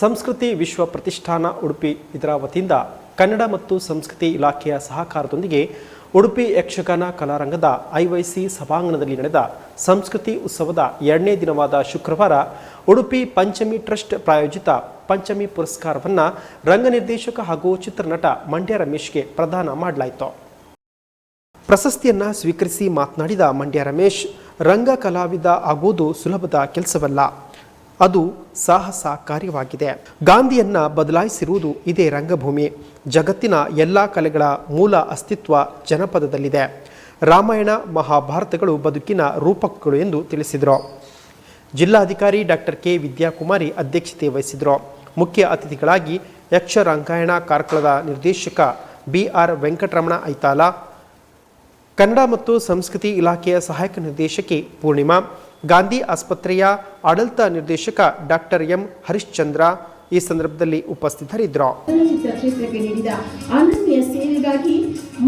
ಸಂಸ್ಕೃತಿ ವಿಶ್ವ ಪ್ರತಿಷ್ಠಾನ ಉಡುಪಿ ಇದರ ವತಿಯಿಂದ ಕನ್ನಡ ಮತ್ತು ಸಂಸ್ಕೃತಿ ಇಲಾಖೆಯ ಸಹಕಾರದೊಂದಿಗೆ ಉಡುಪಿ ಯಕ್ಷಗಾನ ಕಲಾರಂಗದ ಐವೈಸಿ ಸಭಾಂಗಣದಲ್ಲಿ ನಡೆದ ಸಂಸ್ಕೃತಿ ಉತ್ಸವದ ಎರಡನೇ ದಿನವಾದ ಶುಕ್ರವಾರ ಉಡುಪಿ ಪಂಚಮಿ ಟ್ರಸ್ಟ್ ಪ್ರಾಯೋಜಿತ ಪಂಚಮಿ ಪುರಸ್ಕಾರವನ್ನು ರಂಗ ನಿರ್ದೇಶಕ ಹಾಗೂ ಚಿತ್ರನಟ ಮಂಡ್ಯ ರಮೇಶ್ಗೆ ಪ್ರದಾನ ಮಾಡಲಾಯಿತು. ಪ್ರಶಸ್ತಿಯನ್ನು ಸ್ವೀಕರಿಸಿ ಮಾತನಾಡಿದ ಮಂಡ್ಯ ರಮೇಶ್, ರಂಗ ಕಲಾವಿದ ಆಗುವುದು ಸುಲಭದ ಕೆಲಸವಲ್ಲ. ಅದು ಸಾಹಸ ಕಾರ್ಯವಾಗಿದೆ ಗಾಂಧಿಯನ್ನ ಬದಲಾಯಿಸಿರುವುದು ಇದೇ ರಂಗಭೂಮಿ. ಜಗತ್ತಿನ ಎಲ್ಲ ಕಲೆಗಳ ಮೂಲ ಅಸ್ತಿತ್ವ ಜನಪದದಲ್ಲಿದೆ. ರಾಮಾಯಣ, ಮಹಾಭಾರತಗಳು ಬದುಕಿನ ರೂಪಕಗಳು ಎಂದು ತಿಳಿಸಿದರು. ಜಿಲ್ಲಾಧಿಕಾರಿ ಡಾಕ್ಟರ್ ಕೆ. ವಿದ್ಯಾಕುಮಾರಿ ಅಧ್ಯಕ್ಷತೆ ವಹಿಸಿದರು. ಮುಖ್ಯ ಅತಿಥಿಗಳಾಗಿ ಯಕ್ಷರಂಗಾಯಣ ಕಾರ್ಕಳದ ನಿರ್ದೇಶಕ ಬಿ. ಆರ್. ವೆಂಕಟರಮಣ ಐತಾಲ, ಕನ್ನಡ ಮತ್ತು ಸಂಸ್ಕೃತಿ ಇಲಾಖೆಯ ಸಹಾಯಕ ನಿರ್ದೇಶಕಿ ಪೂರ್ಣಿಮಾ ಗಾಂಧಿ ಆಸ್ಪತ್ರೆಯ ಆಡಳಿತ ನಿರ್ದೇಶಕ ಡಾಕ್ಟರ್ ಎಂ ಹರಿಶ್ಚಂದ್ರ ಈ ಸಂದರ್ಭದಲ್ಲಿ ಉಪಸ್ಥಿತರಿದ್ದರು. ಕ್ಷೇತ್ರಕ್ಕೆ ನೀಡಿದ ಅನನ್ಯ ಸೇವೆಗಾಗಿ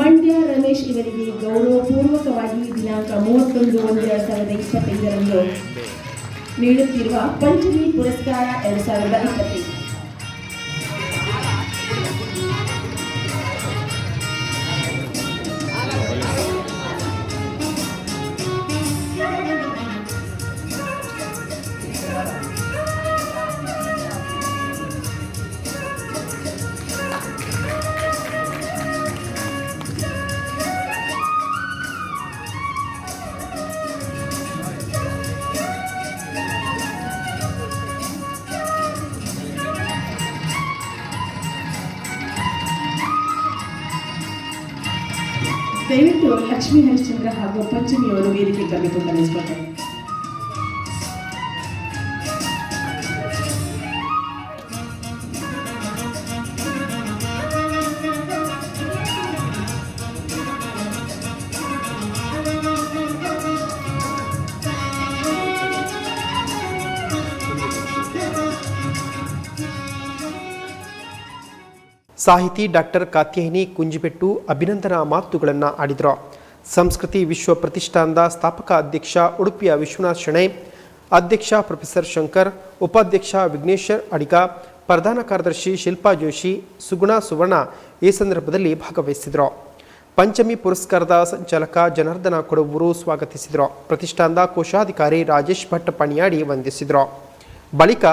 ಮಂಡ್ಯ ರಮೇಶ್ ಇವರಿಗೆ ಗೌರವಪೂರ್ವಕವಾಗಿ ದಿನಾಂಕ ಮೂವತ್ತೊಂದು ಒಂದು ಎರಡ್ ಸಾವಿರದ ಇಪ್ಪತ್ತೈದರಂದು ನೀಡುತ್ತಿರುವ ಪಂಚಮಿ ಪುರಸ್ಕಾರ ಎರಡ್ ಸಾವಿರದ ಇಪ್ಪತ್ತೈದು. ದಯವಿಟ್ಟು ಲಕ್ಷ್ಮೀ ಹರಿಶ್ಚಂದ್ರ ಹಾಗೂ ಪಂಚಮಿಯವರು ವೇದಿಕೆ ಬರಬೇಕು ಕಲಿಸ್ಕೊತಾರೆ ಸಾಹಿತಿ ಡಾಕ್ಟರ್ ಕಾತ್ಯಾಯಿನಿ ಕುಂಜಿಬೆಟ್ಟು ಅಭಿನಂದನಾ ಮಾತುಗಳನ್ನು ಆಡಿದರು. ಸಂಸ್ಕೃತಿ ವಿಶ್ವ ಪ್ರತಿಷ್ಠಾನದ ಸ್ಥಾಪಕ ಅಧ್ಯಕ್ಷ ಉಡುಪಿಯ ವಿಶ್ವನಾಥ್ ಶೆಣೆ, ಅಧ್ಯಕ್ಷ ಪ್ರೊಫೆಸರ್ ಶಂಕರ್, ಉಪಾಧ್ಯಕ್ಷ ವಿಘ್ನೇಶ್ವರ್ ಅಡಿಗ, ಪ್ರಧಾನ ಕಾರ್ಯದರ್ಶಿ ಶಿಲ್ಪಾ ಜೋಶಿ, ಸುಗುಣ ಸುವರ್ಣ ಈ ಸಂದರ್ಭದಲ್ಲಿ ಭಾಗವಹಿಸಿದರು. ಪಂಚಮಿ ಪುರಸ್ಕಾರದ ಸಂಚಾಲಕ ಜನಾರ್ದನ ಕೊಡವೂರು ಸ್ವಾಗತಿಸಿದರು. ಪ್ರತಿಷ್ಠಾನದ ಕೋಶಾಧಿಕಾರಿ ರಾಜೇಶ್ ಭಟ್ ಪಣಿಯಾಡಿ ವಂದಿಸಿದರು. ಬಳಿಕ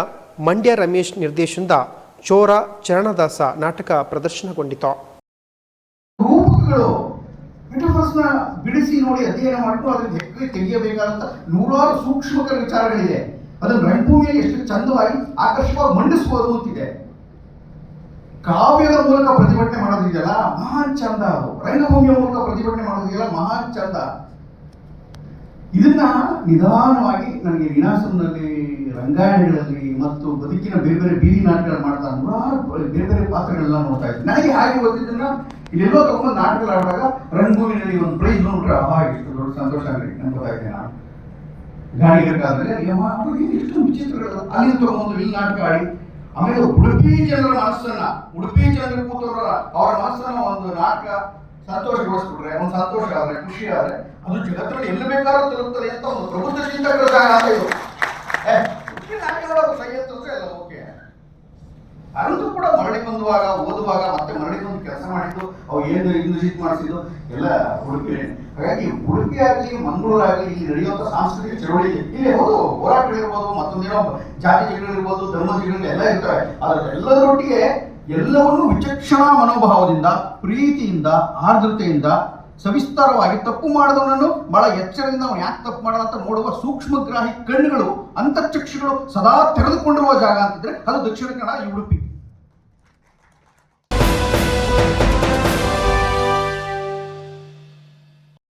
ಮಂಡ್ಯ ರಮೇಶ್ ನಿರ್ದೇಶನದ ಚೋರ ಚರಣದಾಸ ನಾಟಕ ಪ್ರದರ್ಶನಗೊಂಡಿತು. ರೂಪಗಳು ಮೆಟಫರ್ಸ್ನ ಬಿಡಿಸಿ ನೋಡಿ ಅಧ್ಯಯನ ಮಾಡಿಕೊಂಡು ಅದನ್ನು ಹೆಕ್ಕಿ ತೆಗೆಯಬೇಕಾದಂತ ನೂರಾರು ಸೂಕ್ಷ್ಮಕರ ವಿಚಾರಗಳಿದೆ. ಅದನ್ನು ರಣಭೂಮಿಯಲ್ಲಿ ಎಷ್ಟು ಚಂದವಾಗಿ ಆಕರ್ಷಕವಾಗಿ ಮಂಡಿಸಬಹುದು ಅಂತಿದೆ. ಕಾವ್ಯದ ಮೂಲಕ ಪ್ರತಿಭಟನೆ ಮಾಡೋದಿದೆಯಲ್ಲ ಮಹಾನ್ ಚಂದ ಅದು. ರಂಗಭೂಮಿಯ ಮೂಲಕ ಪ್ರತಿಭಟನೆ ಮಾಡೋದಿದೆಯಲ್ಲ ಮಹಾನ್ ಚಂದ. ಇದನ್ನ ನಿಧಾನವಾಗಿ ನನಗೆ ವಿನಾಶಂನಲ್ಲಿ ರಂಗಾಯಣಗಳಲ್ಲಿ ಮತ್ತು ಬದುಕಿನ ಬೇರೆ ಬೇರೆ ಬೀದಿ ನಾಟಕಗಳು ಪಾತ್ರಗಳನ್ನ ನೋಡ್ತಾ ಇದ್ದೆ. ನನಗೆ ಹಾಗೆ ಓದಿದ್ದನ್ನ ಇಲ್ಲೆಲ್ಲೋ ತಗೊಂಡು ಆಡಿದಾಗ ರಂಗಭೂಮಿನಲ್ಲಿ ಒಂದು ಪ್ರೈಸ್ ನೋಡ್ರೆ ಆಹಾ, ಎಷ್ಟು ದೊಡ್ಡ ಸಂತೋಷ ಆಗಲಿ ಅನ್ಕೋತಾ ನಾನು. ಗಾಣಿಗರಿಗಾದ್ರೆ ಎಷ್ಟು ವಿಚಿತ್ರಗಳು? ಅಲ್ಲಿ ತಗೊಂಡು ಇಲ್ಲಿ ನಾಟಕ ಆಡಿ, ಆಮೇಲೆ ಉಡುಪಿ ಜನರ ಮನಸ್ಸನ್ನ, ಉಡುಪಿ ಜನರ ಕೂತವರ ಅವರ ಮನಸ್ಸನ್ನ ಒಂದು ನಾಟಕ ಸಂತೋಷಗೊಳಿಸ್ಬಿಟ್ರೆ, ಒಂದು ಸಂತೋಷ ಆದ್ರೆ, ಖುಷಿ ಆದ್ರೆ, ಅದು ಜಗತ್ತಿನಲ್ಲಿ ಎಲ್ಲಿ ಬೇಕಾದ್ರೂ ತಲುಪ್ತದೆ ಅಂತ ಒಂದು ಪ್ರಬುದ್ಧ ಚಿಂತಕರ ಅಂತ ಇದು ಏ, ಉಡುಪಿ ನಾಟಕಗಳು ಸಹಿ ಅಂತಂದ್ರೆ ಎಲ್ಲ ಓಕೆ ಅರಂತೂ ಬಂದುವಾಗ, ಓದುವಾಗ ಮತ್ತೆ ಮರಳಿ ಬಂದು ಕೆಲಸ ಮಾಡಿದ್ದು, ಅವು ಏನು ಇಂದ್ರಜಿತ್ ಮಾಡಿಸಿದ್ದು, ಎಲ್ಲ ಉಡುಪಿ. ಹಾಗಾಗಿ ಉಡುಪಿ ಆಗಲಿ, ಮಂಗಳೂರು ಆಗಲಿ, ಇಲ್ಲಿ ನಡೆಯುವಂಥ ಸಾಂಸ್ಕೃತಿಕ ಚಳವಳಿ ಇಲ್ಲಿ ಹೌದು ಹೋರಾಟಗಳಿರ್ಬೋದು ಮತ್ತೊಂದೇನೋ ಜಾತಿ ಜಗಳಿರ್ಬೋದು ಧರ್ಮ ಜಗಳಗಳು ಎಲ್ಲ ಇರ್ತವೆ. ಆದ್ರೆ ಎಲ್ಲದರೊಟ್ಟಿಗೆ ಎಲ್ಲವನ್ನೂ ವಿಚಕ್ಷಣಾ ಮನೋಭಾವದಿಂದ, ಪ್ರೀತಿಯಿಂದ, ಆರ್ದ್ರತೆಯಿಂದ, ಸವಿಸ್ತಾರವಾಗಿ ತಪ್ಪು ಮಾಡಿದವನನ್ನು ಬಹಳ ಎಚ್ಚರದಿಂದ ಅವನು ಯಾಕೆ ತಪ್ಪು ಮಾಡಲ್ಲ ಅಂತ ನೋಡುವ ಸೂಕ್ಷ್ಮಗ್ರಾಹಿ ಕಣ್ಣುಗಳು, ಅಂತರ್ಚಕ್ಷುಗಳು ಸದಾ ತೆರೆದುಕೊಂಡಿರುವ ಜಾಗ ಅಂತಿದ್ರೆ ಅದು ದಕ್ಷಿಣ ಕನ್ನಡ, ಈ ಉಡುಪಿ.